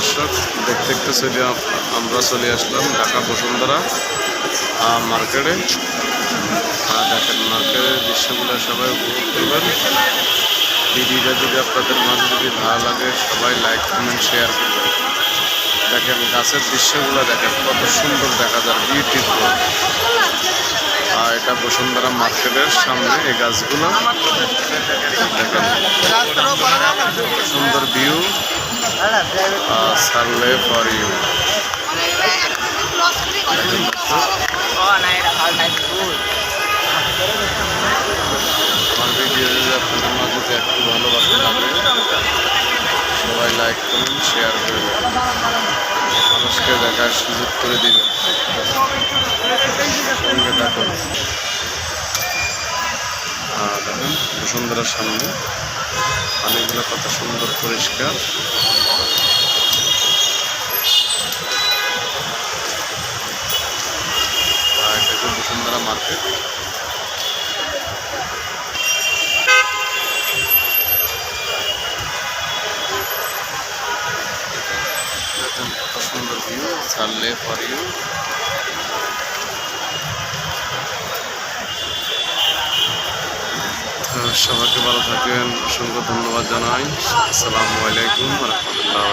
দর্শক, দেখতে দেখতে চলে আমরা চলে আসলাম ঢাকা বসুন্ধরা মার্কেটে। আর দেখেন মার্কেটের দৃশ্যগুলো সবাই উপভোগ করবেন। ভিডিওটা যদি আপনাদের মাঝে যদি ভালো লাগে, সবাই লাইক, কমেন্ট, শেয়ার করবেন। দেখেন গাছের দৃশ্যগুলো দেখেন, কত সুন্দর দেখা যায় বিউটিফুল আর এটা বসুন্ধরা মার্কেটের সামনে এই গাছগুলো। দেখেন, সুন্দর ভিউ সারলে ফর ইউ আমার মাঝে একটু ভালোবাসা সবাই লাইক করুন শেয়ার করে মানুষকে দেখার সুযোগ করে দিবেন। সঙ্গে থাকুন। দেখুন বসুন্ধরার সামনে। পানিগুলো কত সুন্দর পরিষ্কার। বসুন্ধরা মার্কেট। কত সুন্দর ইউ সবাইকে ভালো থাকেন অসংখ্য ধন্যবাদ জানাই। আসসালামু আলাইকুম রহমতুল্লাহ